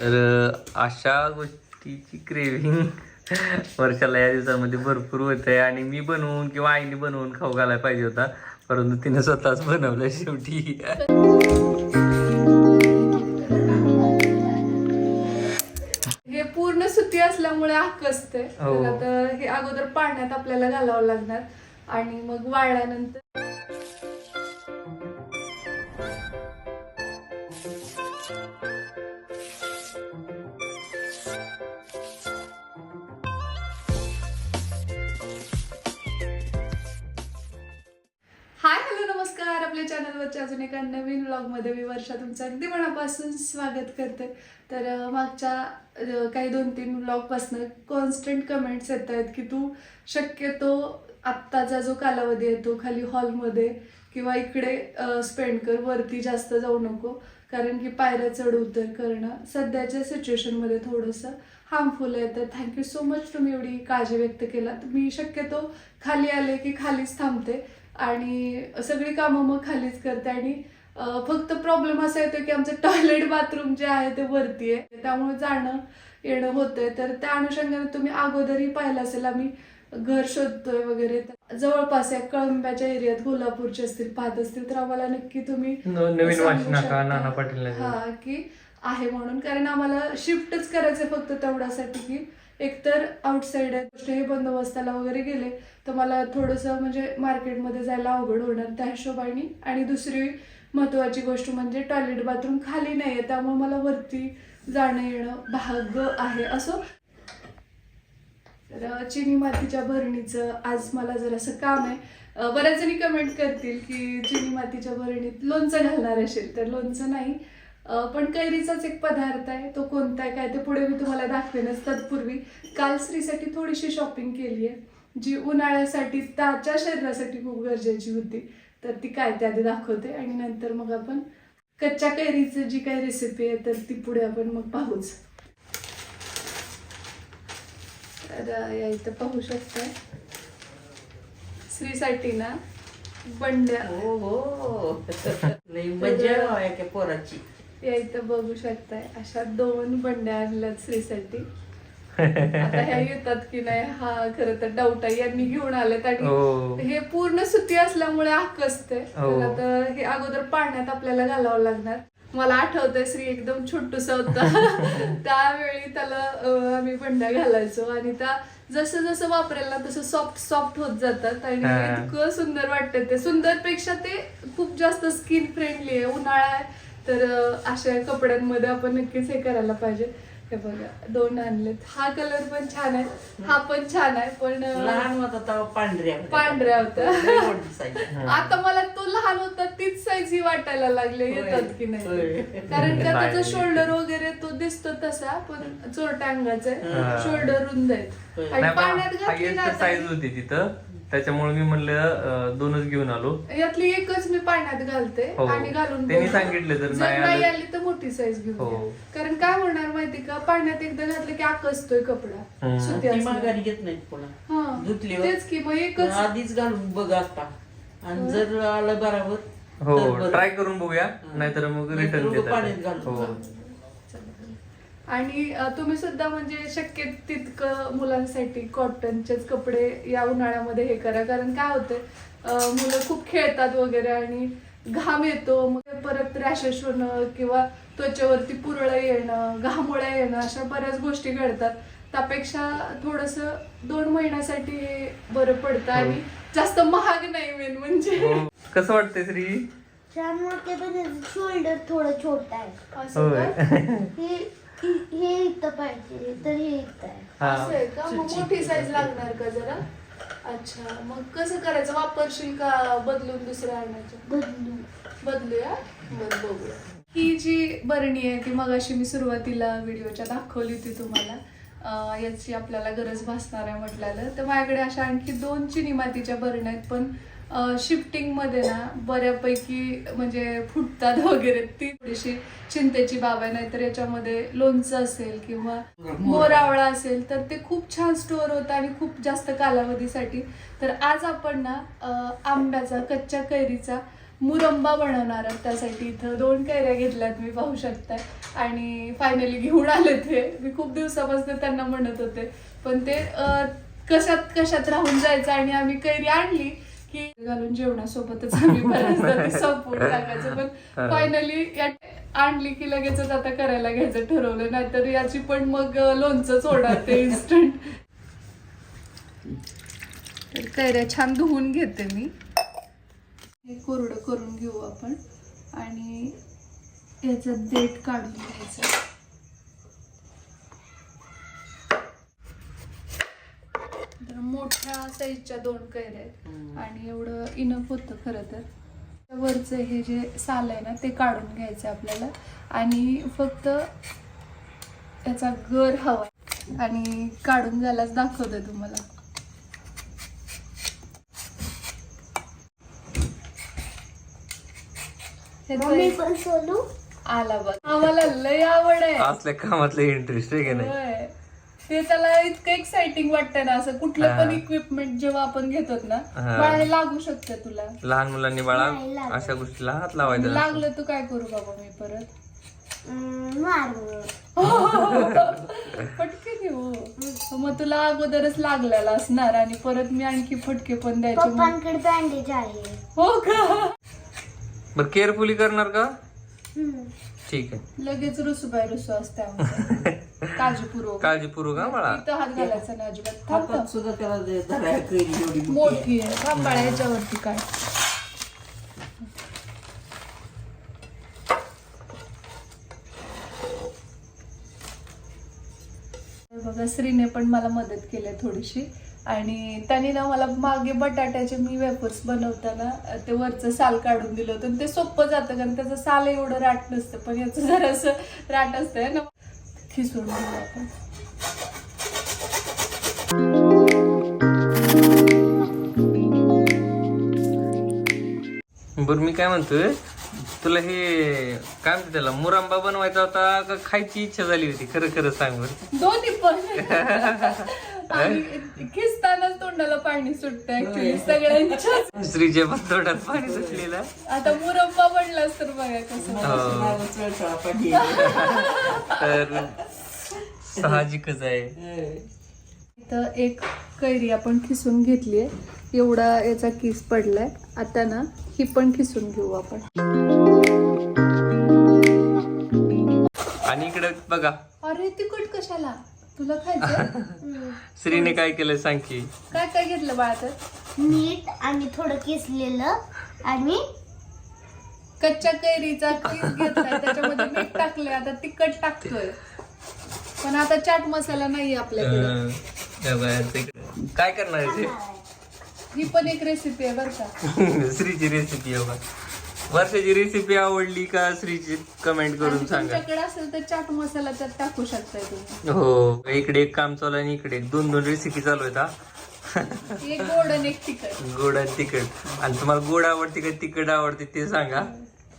तर अशा गोष्टीची क्रेविंग वर्षाला या दिवसामध्ये भरपूर होत आहे आणि मी बनवून किंवा आईने बनवून खाऊ घालायला पाहिजे होता. परंतु तिने स्वतःच बनवलं शेवटी. हे पूर्ण सुती असल्यामुळे आकसते हो. तर आता हे अगोदर पाण्यात आपल्याला घालावं लागणार. आणि मग वाळल्यानंतर आपल्या चॅनलवरच्या अजून एका नवीन व्लॉगमध्ये मी वर्षा तुमचं अगदी मनापासून स्वागत करते. तर मागच्या काही दोन तीन व्लॉगपासनं कॉन्स्टंट कमेंट्स येत आहेत की तू शक्यतो आत्ताचा जो कालावधी आहे तो खाली हॉलमध्ये किंवा इकडे स्पेंड कर वरती जास्त जाऊ नको. कारण की पायऱ्या चढ उतर करणं सध्याच्या सिच्युएशनमध्ये थोडंसं हार्मफुल आहे. तर थँक्यू सो मच तुम्ही एवढी काळजी व्यक्त केला मी शक्यतो खाली आले की खालीच थांबते. आणि सगळी कामं मग खालीच करते आणि फक्त प्रॉब्लेम असा येतो की आमचं टॉयलेट बाथरूम जे आहे ते वरती आहे. त्यामुळे जाणं येणं होतंय. तर त्या अनुषंगाने तुम्ही अगोदरही पाहिलं असेल आम्ही घर शोधतोय वगैरे. जवळपास या कळंब्याच्या एरियात कोल्हापूरचे असतील पाहत असतील तर आम्हाला नक्की तुम्ही हा की आहे म्हणून. कारण आम्हाला शिफ्टच करायचंय फक्त तेवढ्यासाठी की एकतर आउटसाईड आहे गोष्ट हे बंदोबस्ताला वगैरे गेले तर मला थोडंसं म्हणजे मार्केटमध्ये जायला अवघड होणार त्या हिशोबाने. आणि दुसरी महत्वाची गोष्ट म्हणजे टॉयलेट बाथरूम खाली नाही आहे त्यामुळे मला वरती जाणं येणं भाग आहे असं. तर चिनी मातीच्या भरणीचं आज मला जरासं काम आहे. बऱ्याच जणी कमेंट करतील की चिनी मातीच्या भरणीत लोणचं घालणार असेल तर लोणचं नाही. पण कैरीचाच एक पदार्थ आहे. तो कोणता आहे काय ते पुढे मी तुम्हाला दाखवेनच तत्पूर्वी. काल स्त्रीसाठी थोडीशी शॉपिंग केली आहे जी उन्हाळ्यासाठी त्याच्या शरीरासाठी खूप गरजेची होती. तर ती काय ते आधी दाखवते आणि नंतर मग आपण कच्च्या कैरीचं जी काही रेसिपी आहे तर ती पुढे आपण मग पाहूच. तर या इथं पाहू शकताय. स्त्रीसाठी ना बंड्या. हो हो. मजा पोराची. या इथं बघू शकताय अशा दोन बंड्या आणल्यात स्त्रीसाठी आता ह्या येतात की नाही हा खरं तर डाऊट आहे. यांनी घेऊन आलेत आणि हो. हे पूर्ण सुती असल्यामुळे आकसते हो. तर हे अगोदर पाण्यात आपल्याला घालावं लागणार. मला आठवतंय श्री एकदम छोटूसा होता. त्यावेळी त्याला आम्ही बंड्या घालायचो आणि त्या जसं जसं वापरेल ना तसं सॉफ्ट सॉफ्ट होत जातात. आणि. इतकं सुंदर वाटतं ते. सुंदरपेक्षा ते खूप जास्त स्किन फ्रेंडली आहे उन्हाळा आहे. तर अशा कपड्यांमध्ये आपण नक्कीच हे करायला पाहिजे हे बघा दोन आणलेत हा कलर पण छान आहे हा पण छान आहे पण लहान होता तेव्हा पांढऱ्या होत्या. पांढऱ्या size. आता मला तो लहान होता तीच साईज ही वाटायला लागले. येतात की नाही. कारण का त्याचा नाही. शोल्डर वगैरे तो दिसतो तसा पण चोरटा अंगाचा. आहे शोल्डर रुंद आहेत होय. आणि पाण्यात घातली साईज होती तिथं त्याच्यामुळे मी म्हणलं दोनच घेऊन आलो यातली एकच मी पाण्यात घालते हो. आणि घालून त्यांनी बघते. सांगितलं जर जर नाही नाही आलं- आली तर मोठी साईज घेऊन हो. कारण काय होणार माहिती का पाण्यात एकदा घातलं की आकसतोय कपडा हम्म. सुती ती असल्यावर. माघारी घेत नाहीत पुन्हा हा. तेच की मग एकच आधीच घालून बघ आता आणि. जर आलं बरोबर तर हो बरं. ट्राय करून बघूया. नाहीतर मग नाहीतर रिटर्न उगाच पाण्यात देतात घालून हो. आणि तुम्ही सुद्धा म्हणजे शक्य तितकं मुलांसाठी कॉटनचेच कपडे या उन्हाळ्यामध्ये हे करा. कारण काय होतंय मुलं खूप खेळतात वगैरे आणि घाम येतो. मग ते परत रॅशेस होणं किंवा त्वचेवरती पुरळ येणं घामोळ्या येणं अशा बऱ्याच गोष्टी घडतात. त्यापेक्षा थोडस दोन महिन्यासाठी हे बरं पडतं आणि जास्त महाग नाही मेन म्हणजे. हो. कसं वाटतंय श्री? छान वाटते पण शोल्डर थोडं छोट आहे. असं? हे हे इथं पाहिजे तर हे इथं आहे. हा. असं आहे का? मग मोठी साईज लागणार का जरा? अच्छा मग कसं करायचं? वापरशील का बदलून दुसरं आणायचं? बदलू बदलूया? बरं बघूया. ही जी बरणी आहे ती मगाशी मी सुरुवातीला व्हिडिओच्या दाखवली होती तुम्हाला. अं, याची आपल्याला गरज भासणार आहे म्हटल्याला. तर माझ्याकडे अशा आणखी दोन चिनी मातीच्या बरण्या आहेत पण शिफ्टिंगमध्ये ना बऱ्यापैकी म्हणजे फुटतात वगैरे. ती थोडीशी चिंतेची बाब आहे नाहीतर याच्यामध्ये लोणचं असेल किंवा मोरावळा असेल तर ते खूप छान स्टोअर होतं आणि खूप जास्त कालावधीसाठी. तर आज आपण ना आंब्याचा कच्च्या कैरीचा मुरंबा बनवणार आहोत. त्यासाठी इथं दोन कैऱ्या घेतल्यात मी पाहू शकताय. आणि फायनली घेऊन आले ते. मी खूप दिवसापासून त्यांना म्हणत होते. पण ते कशात कशात राहून जायचं आणि आम्ही कैरी आणली की घालून जेवणासोबतच आम्ही बऱ्याचदा ते संपवून टाकायचं. पण फायनली आणली की लगेचच आता करायला घ्यायचं ठरवलं. नाहीतर याची पण मग लोणचंच होणार ते इन्स्टंट तर कैऱ्या छान धुवून घेते मी. हे कोरडं करून घेऊ आपण. आणि याचं देठ काढून घ्यायचं तर मोठ्या साईजच्या दोन कैऱ्या आहेत. आणि एवढं इनफ होतं खरं तर. वरचं हे जे साल आहे ना ते काढून घ्यायचं आपल्याला. आणि फक्त याचा गर हवा आणि काढून झाल्यास दाखवते तुम्हाला. आला बघ. आम्हाला लय आवड आहे. असल्या कामातलं इंटरेस्ट आहे की नाही. ते त्याला इतकं एक्साइटिंग वाटतंय ना असं कुठलं पण हा. इक्विपमेंट जेव्हा आपण घेतो ना हा. बाळा हे लागू शकतं तुला लहान मुलांनी बाळा नाही. अशा गोष्टीला हात लावायचा नसतो. लागलं तू काय करू बाबा मी परत हम्म, मारू फटके घेऊ मग तुला अगोदरच लागलेला असणार आणि परत मी आणखी फटके पण द्यायचे मग. पप्पांकडे बँडेज आहे हो का बरं केअरफुली करणार का हम्म. ठीक आहे लगेच रुसू बाय रुसू असते आमचं. काळजीपूर्वक. काळजीपूर्वक हा बाळा. इथं हात घालायचा ना अजिबात. थांब हातात थांब. सुद्धा त्याला दे- धरायला कैरी एवढी मोठी. आहे. मोठी आहे. थांब बाळा याच्यावरती काय? बघा श्रीने पण मला मदत केली थोडीशी. आणि त्याने ना मला मागे बटाट्याचे मी वेफर्स बनवताना अ, ते वरचं साल काढून दिलं होतं. आणि ते सोपं जातं कारण त्याचं साल एवढं राट नसतं. पण याचं जरासं राट असतं ना? खिसून घेऊ आपण. बरं मी काय म्हणतोय तुला हे काय म्हणते त्याला मुरंबा बनवायचा होता का खायची इच्छा झाली होती? खरं खरं सांग बरं. दोन्ही पण. आणि खिसतानाच तोंडाला पाणी सुटतं ऍक्च्युली सगळ्यांच्या स्त्रीच्या पण तोंडात पाणी सुटलेलं. आता मुरब्बा बनलास तर बघा कसं. पाणी आहे. तर साहजिकच आहे. इथं एक कैरी आपण खिसून घेतलीये. एवढा याचा किस पडलाय. आता ना ही पण खिसून घेऊ आपण. आणि इकडे बघा. अरे तिखट कशाला? तुला खायचं स्त्रीने काय केलं सांग की? काय काय घेतलं बाळा तर? मीठ आणि थोडं किसलेलं आणि कच्च्या कैरीचा किस घेतलाय त्याच्यामध्ये मीठ टाकलंय. आता तिखट टाकतोय. पण आता चाट मसाला नाहीये आपल्याकडे. काय करणार आहे ही पण एक रेसिपी आहे बरं का. श्रीची रेसिपी आहे बघा. वर्षाची रेसिपी आवडली का श्रीची कमेंट करून सांगा. तुमच्याकडे असेल तर चाट मसाला त्यात टाकू शकताय तुम्ही. हो इकडे एक काम चालू आहे आणि इकडे एक दोन दोन रेसिपी चालू आहेत एक गोड आणि एक तिखट. गोड आणि तिखट. आणि तुम्हाला गोड आवडते का तिखट आवडते ते सांगा.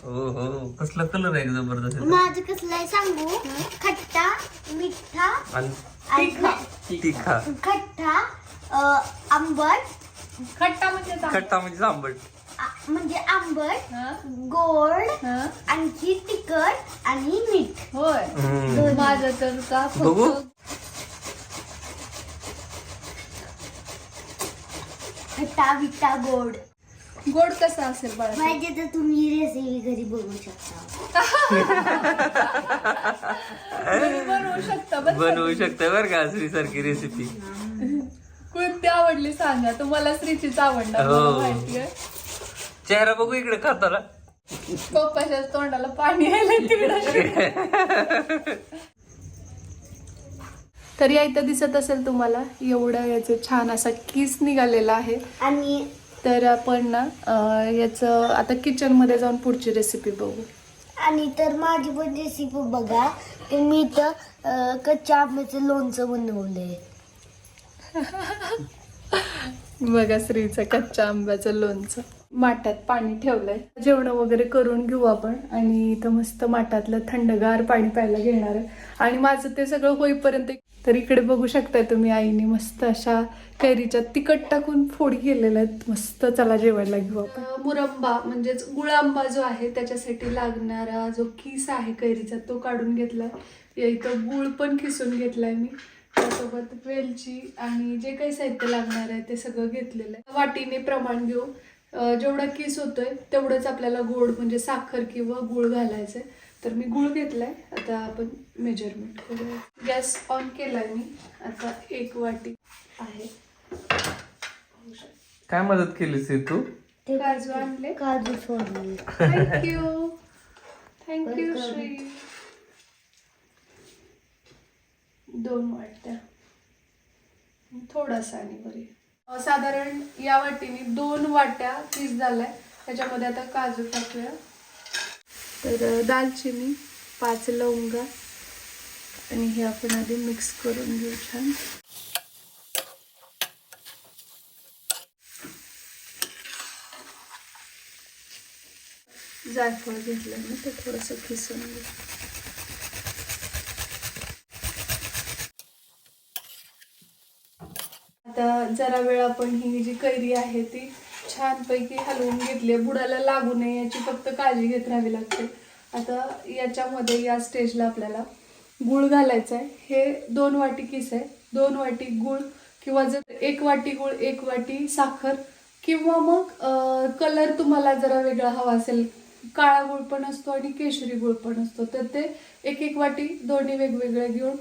हो हो. कसला कलर आहे जबरदस्त. माझं कसलं आहे सांगू? खट्टा मिठा आणि तिखा खट्टा आंबट. खट्टा म्हणजे. खट्टा म्हणजे आंबट. म्हणजे आंबट? गोड हा? आणखी तिखट आणि मीठ होय हम्म. माझं तर का बघू. फक्त खट्टा विटा गोड गोड कसा असेल बाळा पाहिजे तर तुम्ही रेसिपी घरी बघू शकता घरी बनवू शकता बरं का? बनवू शकता बरं का श्री सारखी रेसिपी कोणती आवडली सांगा तुम्हाला श्रीचीच आवडणार मला हो. माहितीये चेहरा बघू इकडे खाताना पप्पाच्या तोंडाला पाणी आलं तिकडे. तर या इथं दिसत असेल तुम्हाला एवढा याचे छान असा किस निघालेला आहे. आणि तर आपण ना याचं आता किचनमध्ये जाऊन पुढची रेसिपी बघू. आणि तर माझी पण रेसिपी बघा. तर मी इथं अं, कच्च्या आंब्याचं लोणचं बनवलंय. बघा श्रीचं कच्च्या आंब्याचं लोणचं. माठात पाणी ठेवलंय. जेवण वगैरे करून घेऊ आपण. आणि इथं मस्त माठातलं थंडगार पाणी प्यायला घेणार आहे. आणि माझं ते सगळं होईपर्यंत तर इकडे बघू शकताय तुम्ही आईने मस्त अशा कैरीच्या तिखट टाकून फोडी केलेल्या आहेत. मस्त चला जेवायला घेऊ आपण. मुरंबा म्हणजेच गुळांबा जो आहे त्याच्यासाठी लागणारा जो किस आहे कैरीचा तो काढून घेतला. या इथं गुळ पण खिसून घेतलाय मी. त्यासोबत वेलची आणि जे काही साहित्य लागणार आहे ते सगळं घेतलेलं आहे. वाटीने प्रमाण घेऊ. जेवढा किस होतोय तेवढंच आपल्याला गोड म्हणजे साखर किंवा गुळ घालायचंय. तर मी गुळ घेतलाय. आता आपण मेजरमेंट करूया. गॅस ऑन केलाय मी. आता एक वाटी आहे. काय मदत केलीस रे तू ते काजू आणले. काजू सोडले थँक्यू थँक्यू. श्री. दोन वाट्या. थोडासा आणि बरी. साधारण या वाटीने दोन वाट्या पीस झाल्या. त्याच्यामध्ये आता काजू टाकूया. तर दालचिनी पाच लवंगा आणि हे आपण आधी मिक्स करून घेऊ छान. जायफळ घेतलं ना ते थोडंसं किसून घेऊ. आता जरा वेळ आपण ही जी कैरी आहे ती छानपैकी हलवून घेतली आहे. बुडाला लागू नये याची फक्त काळजी घेत राहावी लागते. आता याच्यामध्ये या स्टेजला आपल्याला गुळ घालायचं आहे. हे दोन वाटी किस आहे. दोन वाटी गुळ किंवा जर एक वाटी गुळ एक वाटी साखर किंवा मग कलर तुम्हाला जरा वेगळा हवा असेल. काळा गुळ पण असतो आणि केशरी गुळ पण असतो. तर ते एक एक वाटी दोन्ही वेगवेगळे घेऊन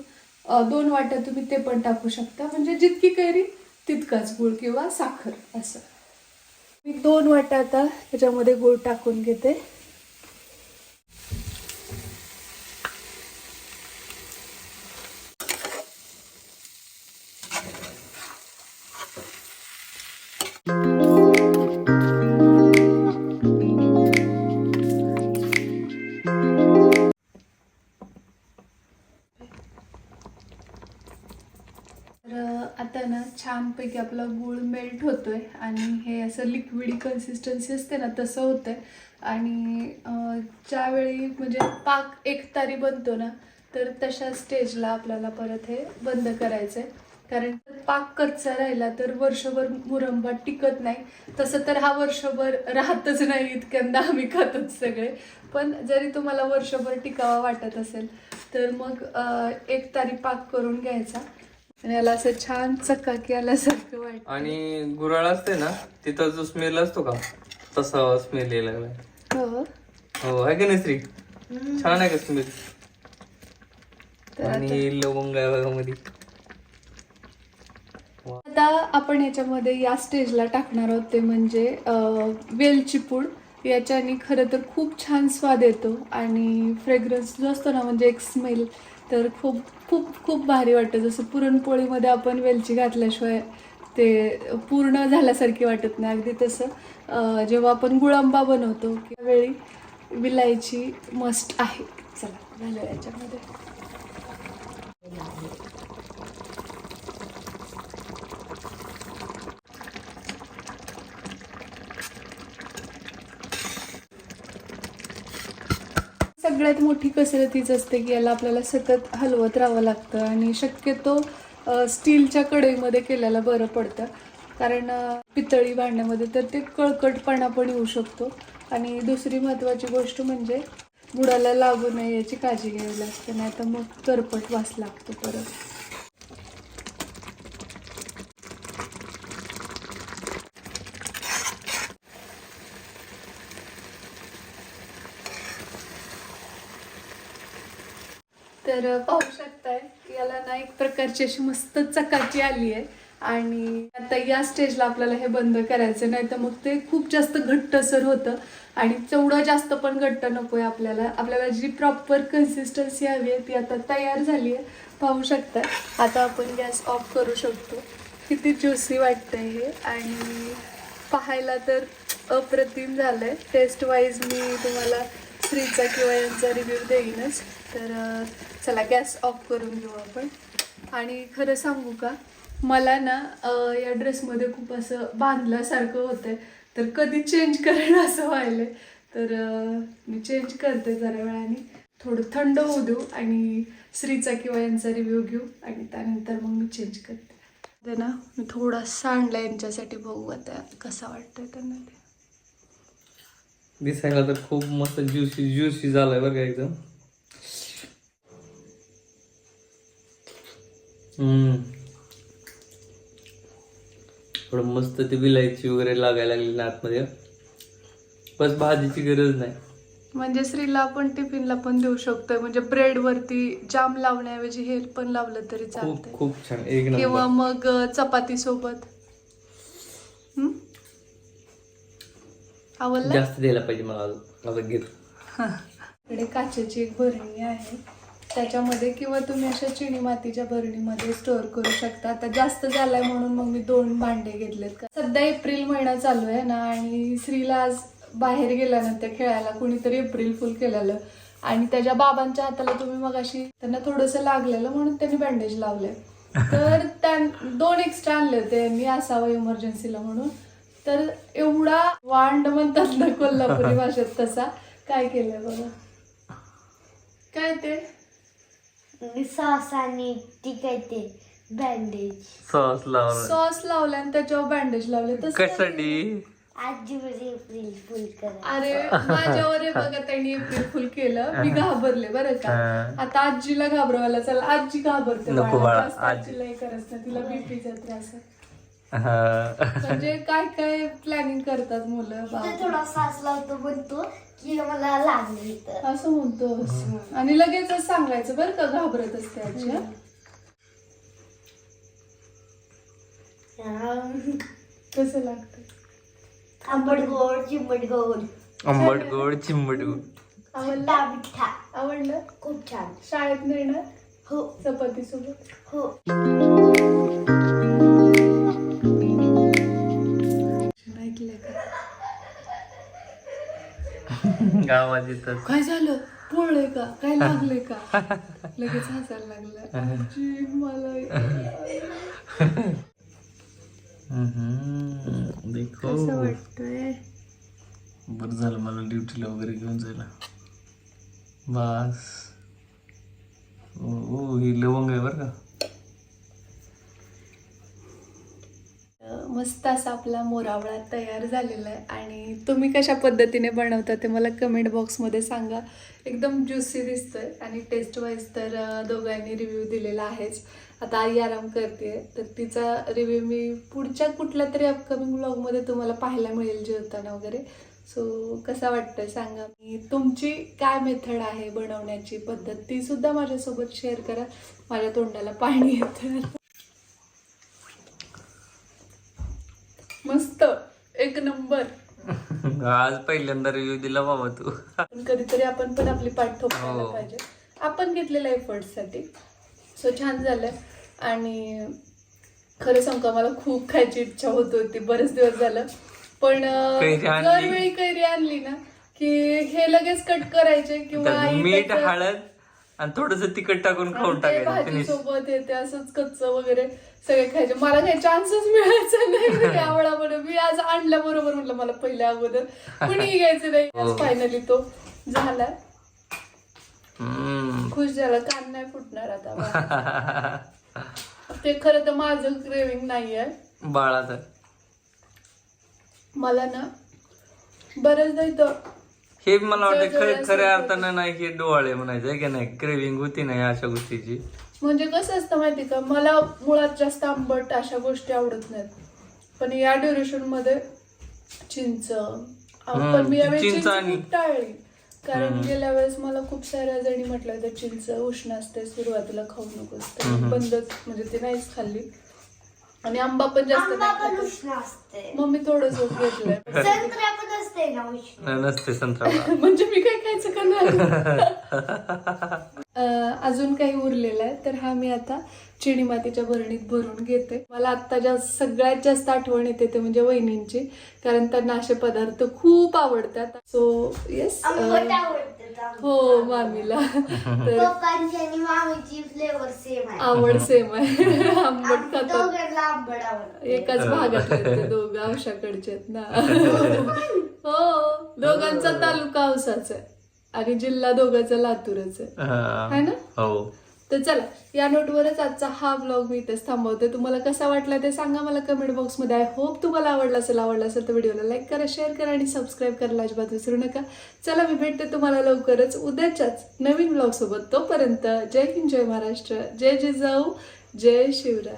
दोन वाट्या तुम्ही ते पण टाकू शकता. म्हणजे जितकी कैरी तितकाच गूळ किंवा साखर असं. मी दोन वाटा आता त्याच्यामध्ये गूळ टाकून घेते. छानपैकी आपला गूळ मेल्ट होतो आहे आणि हे असं लिक्विडी कन्सिस्टन्सी असते ना तसं होतंय. आणि ज्यावेळी म्हणजे पाक एक तारी बनतो ना तर तशा स्टेजला आपल्याला परत हे बंद करायचं आहे कारण पाक कच्चा राहिला तर वर्षभर मुरंबा टिकत नाही. तसं तर हा वर्षभर राहतच नाही इतक्यांदा आम्ही खातोच सगळे. पण जरी तुम्हाला वर्षभर टिकावा वाटत असेल तर मग एक तारी पाक करून घ्यायचा. आणि याला असं छान चकाकी आल्यासारखं वाटत. आणि गुराळ असते ना तिथं जो स्मेल असतो का तसा स्मेल यायला लागलाय हो. हो आहे की नाही श्री? छान आहे का स्मेल तर आणि लवंग आहे बघा मध्ये आता आपण याच्यामध्ये या स्टेजला टाकणार आहोत ते म्हणजे अं, वेलची पूड. याच्याने खरं तर खूप छान स्वाद येतो आणि फ्रेग्रन्स जो असतो ना म्हणजे एक स्मेल तर खूप खूप खूप भारी वाटतं. जसं पुरणपोळीमध्ये आपण वेलची घातल्याशिवाय ते पूर्ण झाल्यासारखी वाटत नाही. अगदी तसं जेव्हा आपण गुळांबा बनवतो त्यावेळी विलायची मस्ट आहे. चला झालं याच्यामध्ये. सगळ्यात मोठी कसरतीच असते की याला आपल्याला सतत हलवत राहावं लागतं आणि शक्यतो स्टीलच्या कढईमध्ये केल्याला बरं पडतं. कारण पितळी भांड्यामध्ये तर ते कळकटपणा पण येऊ शकतो. आणि दुसरी महत्त्वाची गोष्ट म्हणजे बुडाला लागू नये याची काळजी घ्यावी लागते नाही तर मग करपट वास लागतो परत. तर पाहू शकताय की याला ना एक प्रकारची अशी मस्त चकाची आली आहे. आणि आता या स्टेजला आपल्याला हे बंद करायचं नाही तर मग ते खूप जास्त घट्टसर होतं. आणि तेवढं जास्त पण घट्ट नको आहे आपल्याला. आपल्याला जी प्रॉपर कन्सिस्टन्सी हवी आहे ती आता तयार झाली आहे. पाहू शकता आता आपण गॅस ऑफ करू शकतो. किती ज्युसी वाटतंय हे. आणि पाहायला तर अप्रतिम झालंय. टेस्ट वाईज मी तुम्हाला श्रीचा किंवा यांचा रिव्ह्यू देईनच. तर चला गॅस ऑफ करून घेऊ आपण. आणि खरं सांगू का मला ना या ड्रेसमध्ये खूप असं बांधल्यासारखं होतंय. तर कधी चेंज करेन असं व्हायलं तर मी चेंज करते जरा वेळाने. थोडं थंड होऊ देऊ आणि श्रीचा किंवा यांचा रिव्ह्यू घेऊ आणि त्यानंतर मग मी चेंज करते. ते ना मी थोडा सांडला यांच्यासाठी बघू आता कसा वाटतंय त्यांना ते. दिसायला तर खूप मस्त ज्युसी ज्युसी झालाय बरं का एकदम. थोडं मस्त ते विलायची वगैरे लागायला लागली ना आतमध्ये. बस भाजीची गरज नाही. म्हणजे श्रीला आपण टिफिनला पण देऊ शकतोय. म्हणजे ब्रेड वरती जाम लावण्याऐवजी हे पण लावलं तरी खूप चालतंय. खूप छान. एक किंवा नंबर मग चपाती सोबत? आवडलं? जास्त द्यायला पाहिजे मला अजून. आता घेत इकडे काचेची एक भरणी आहे. त्याच्यामध्ये किंवा तुम्ही अशा चिनी मातीच्या भरणीमध्ये स्टोअर करू शकता. आता जास्त झालाय म्हणून मग मी दोन भांडे घेतलेत. का सध्या एप्रिल महिना चालू आहे ना आणि श्रीला आज बाहेर गेल्यानंतर खेळायला कुणीतरी एप्रिल फुल केलेलं. आणि त्याच्या बाबांच्या हाताला तुम्ही मग अशी त्यांना थोडंसं लागलेलं म्हणून त्यांनी बँडेज लावलंय. तर त्या दोन एक्स्ट्रा आणले होते मी असावं इमर्जन्सीला म्हणून. तर एवढा वांड म्हणतात ना कोल्हापुरी भाषेत तसा. काय केलंय बघा. काय ते? सॉस आणि ती काय ते बँडेज सॉस लावलं. सॉस लावला आणि त्याच्यावर बँडेज लावले. तसं कशासाठी? आजी म्हणजे एप्रिल फुल करा. अरे माझ्यावर हे बघा त्यांनी एप्रिल फुल केलं. मी घाबरले बरं का? हा. आता आजीला घाबरवायला चला. आजी घाबरते नको बाळा. बाळा, जास्त आजी. आजीला हे नाही. तिला बीपीचा त्रास आहे. म्हणजे काय काय प्लॅनिंग करतात मुलं बापरे. थोडा सास लावतो म्हणतो की मला लागलं असं म्हणतो. आणि लगेचच सांगायचं बरं का घाबरत असते आजी हा? कसं लागतं? आंबट गोड चिंबट गोड. आंबट गोड चिंबट गोड. आवडलं मिठा आवडलं? खूप छान. शाळेत नेणार? हो. चपाती सोबत हो. गावात येतात. काय झालं? पोळले का? काय लागले का? लगेच हसायला लागलं. आजी मला हम्म, देखो कसं वाटतंय? बरं झालं मला ड्युटीला वगैरे घेऊन जायला. बस. ओ ओ, ही लवंग आहे बरं का? मस्त असा आपला मोरावळा तयार झालेला आहे. आणि तुम्ही कशा पद्धतीने बनवता ते मला कमेंट बॉक्समध्ये सांगा. एकदम ज्युसी आहे आणि टेस्ट वाईज तर दोघांनी रिव्ह्यू दिलेला आहेच. आता आई आराम करते तर तिचा रिव्ह्यू मी पुढच्या कुठल्या तरी अपकमिंग ब्लॉगमध्ये तुम्हाला पाहायला मिळेल जेवताना वगैरे. सो कसा वाटतं सांगा. मी तुमची काय मेथड आहे बनवण्याची पद्धत ती सुद्धा माझ्यासोबत शेअर करा. माझ्या तोंडाला पाणी येतं. मस्त. एक नंबर. आज पहिल्यांदा रिव्ह्यू दिला बाबा तू. पण कधीतरी आपण पण आपली पाठ ठोकायला हो. पाहिजे. आपण घेतलेल्या एफर्टसाठी सो छान झालं. आणि खरं सांगू का मला खूप खायची इच्छा होत होती. बरेच दिवस झालं. पण अं, कैरी आणली. दरवेळी कैरी आणली ना की हे लगेच कट करायचे किंवा त्यात आई मीठ त्याचं- हळद आणि थोडस तिखट टाकून खाऊन टाकायचं भाजी फिनिश. सोबत येते असंच कच्च वगैरे सगळे खायचे. मला काही चान्सच मिळायचा नाही आवडा म्हणून मी आज आणल्याबरोबर म्हटलं मला पहिल्या अगोदर कुणी घ्यायचं नाही. हो. फायनली तो झाला. हम्म. खुश झाला. कान नाही फुटणार आता. ते खरं तर माझं क्रेविंग नाहीये. बाळाचं. मला ना बरेचदा इथं हे मला वाटतं खरे खऱ्या. अर्थानं नाही हे डोळे म्हणायचं की नाही क्रेविंग होती नाही अशा गोष्टीची. म्हणजे कसं असतं माहिती का मला मुळात जास्त आंबट अशा गोष्टी आवडत नाहीत. पण या ड्युरेशनमध्ये चिंच पण मी यावेळी चिंच खूप टाळली. कारण गेल्या वेळेस मला खूप साऱ्या जणी म्हटलं होतं चिंच उष्ण असते सुरुवातीला खाऊ नकोस तर मी बंदच म्हणजे ती नाहीच खाल्ली. आणि आंबा पण जास्त आंबा नाही पण खात. उष्ण असते. मग मी थोडंच घेतलंय. संत्रा पण असते ना उष्ण. नसते संत्रा म्हणजे मी काय खायचं का नाही अं, अजून काही उरलेलं आहे तर हा मी आता चिनी मातीच्या भरणीत भरून घेते. मला आत्ता जास्त सगळ्यात जास्त आठवण येते ते म्हणजे वहिनींची कारण त्यांना असे पदार्थ खूप आवडतात. सो येस आंबट आवडतं. हो मामीला. तर पप्पांची आणि मामीची फ्लेवर सेम आहे. आवड सेम आहे. आंबट दोघांना आवडतं. एकाच भागात आहेत ते दोघं आहेत ना. हो दोघांचा तालुका औसाचा आहे आणि जिल्हा दोघांचा लातूरच आहे. है ना? हो. तर चला या नोटवरच आजचा हा ब्लॉग मी इथेच थांबवते. तुम्हाला कसा वाटला ते सांगा मला कमेंट बॉक्समध्ये आय होप तुम्हाला आवडला असेल आवडला असेल तर व्हिडिओला लाईक करा शेअर करा आणि सबस्क्राईब करायला अजिबात विसरू नका. चला मी भेटते तुम्हाला लवकरच उद्याच्याच नवीन ब्लॉगसोबत तोपर्यंत जय हिंद जय महाराष्ट्र जय जिजाऊ जय शिवराय.